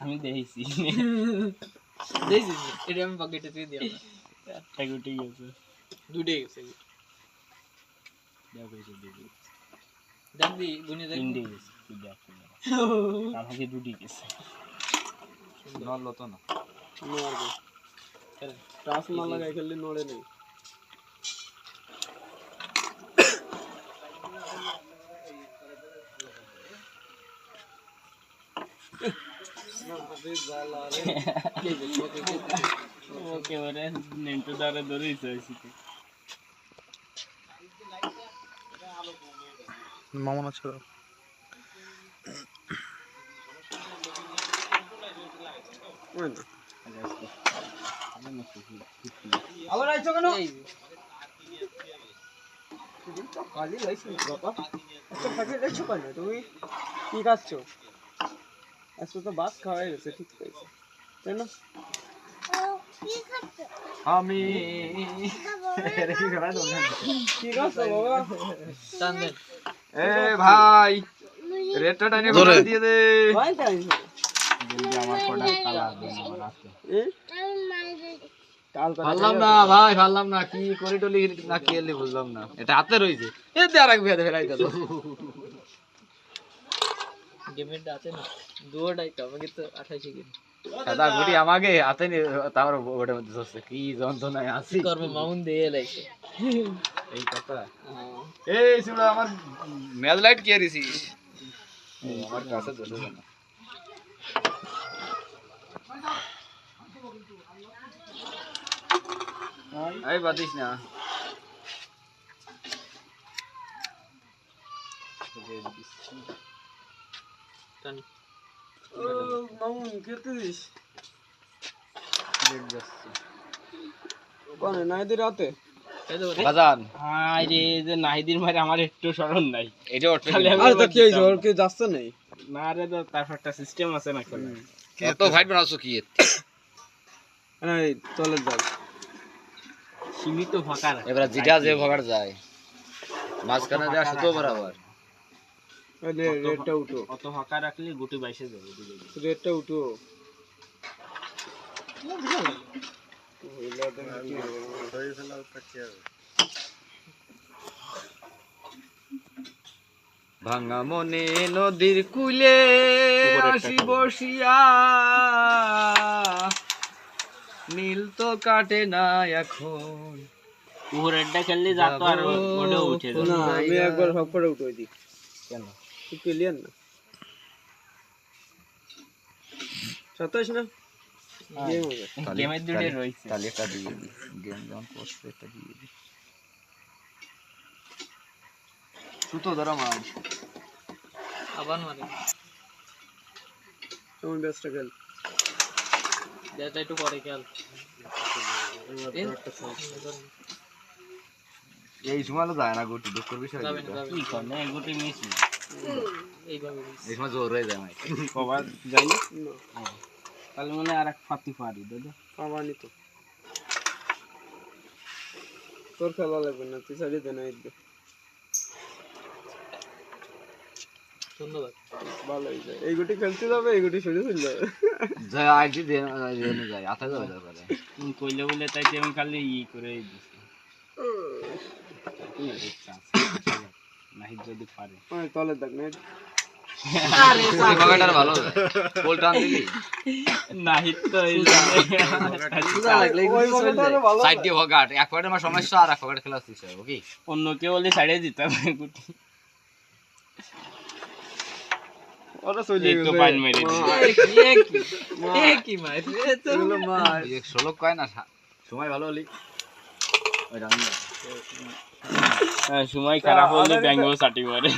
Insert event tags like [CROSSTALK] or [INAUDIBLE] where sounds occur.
আমি দেখেছি। [LAUGHS] দেখছিস এটা আমি পকেটে দিয়ে দিই একটা গুটি গেছে দুটোই গেছে দেখো এই। দেখ। দি গুনে দেখ তিনটে [LAUGHS] গেছে তুই দেখ আমাকে দুটি গেছে নড়লো তো না। নড়বে। টাচ লাগাই খেললে নড়ে নেই। ওকে ওরে নেন্টু দ্বারা ধরেছে ওইসিতে মামনা না আবার আইছো কেন? কাজে লাইছি বাবা। ফাঁকে দেখছ কেন? তুমি কি খাচ্ছো আজকে তো ভাত খাওয়াই গেছে ঠিক আছে তাই না? আমি কি খাচ্ছো বাবা? টান এ ভাই রেটটা টাইনে করে দিয়ে দে। ভাই টাইম জলদি আমার কটা এ? পারলাম না ভাই পারলাম না কি করে টলি না কি এলি বুঝলাম না। এটা হাতে রইছে এ দে আর এক বিয়াতে ফেলাই দিল গেমের আছে না দুটোটাই তো আমাকে তো আঠাশে গেম। দাদা গুটি আমাকে হাতে নি তারপর ওটার মধ্যে ধরছে কি যন্ত্রণায় আছি। কর্ম মামুন দিয়ে লাইছে এই কথা। এই শুনো আমার মেজ লাইট কি আরিছিস আমার কাছে ধরে না। এই বাদিস না। টান মামুন দিস কোনে দি রাতে এই তো বাজান হাই রে যে নাহিদির মারে আমার একটু স্মরণ নাই। এটা তো কি হইছে ওর কি যাচ্ছে নেই। না রে তো তার একটা সিস্টেম আছে না খেলা এত ফাইট কি চলে যাক সীমিত ফাঁকা। এবার যেটা যে ভগার যায়। মাঝখানে দেওয়া সুতো বরাবর। রেটটা উঠো। অত ফাঁকা রাখলে গুটি বাইসে যাবে। রেটটা উঠো। ভাঙা মনে নদীর কুলে আসি বসিয়া নীল তো কাটে না এখন। উপরেরটা খেললে যাতো আর উঠে আমি একবার সব করে উঠোই দিই। কেন? তুই ক্লিয়ার না? সাতাশ না গেম হবে গেমের দুটো রয়েছে। তাহলে এটা দিয়ে দিই গেম যখন করছে এটা দিয়ে দিই সুতো ধরো মাছ আবার মারে। তুমি ব্যস্ত খেল? যেটা একটু পরে এই সময় যায় না গুটি দুঃখের বিষয় কি করে গুটি মিস এইভাবে এই সময় জোর হয়ে যায় মাই কবার যাই তাহলে মানে আর এক ফাতি পারি দাদা পাবানি তো। তোর খেলা লাগবে না তুই সাইডে দেনা একটু ধন্যবাদ। ভালো হয়ে যায়। এই গুটি খেলতে যাবে এই গুটি যাবে। যায় দিয়ে যায় আতা যাবে তারপরে। তুমি কইলে বলে তাই আমি খালি ই করে দিছি কি ইচ্ছা আছে। নাহিদ যদি পারে। ওই তলে দেখ না সমস্যা আর এক খেলা ওকে অন্য কেউ বলে ছাড়িয়ে দিতে হবে ওরা চলে গেছে। পাইন মেরে দিল। কি মার এগুলো মার এই ষোলো কয় না সময় ভালো হলি। ওই সময় খারাপ হলে ব্যাঙ্গ মারে।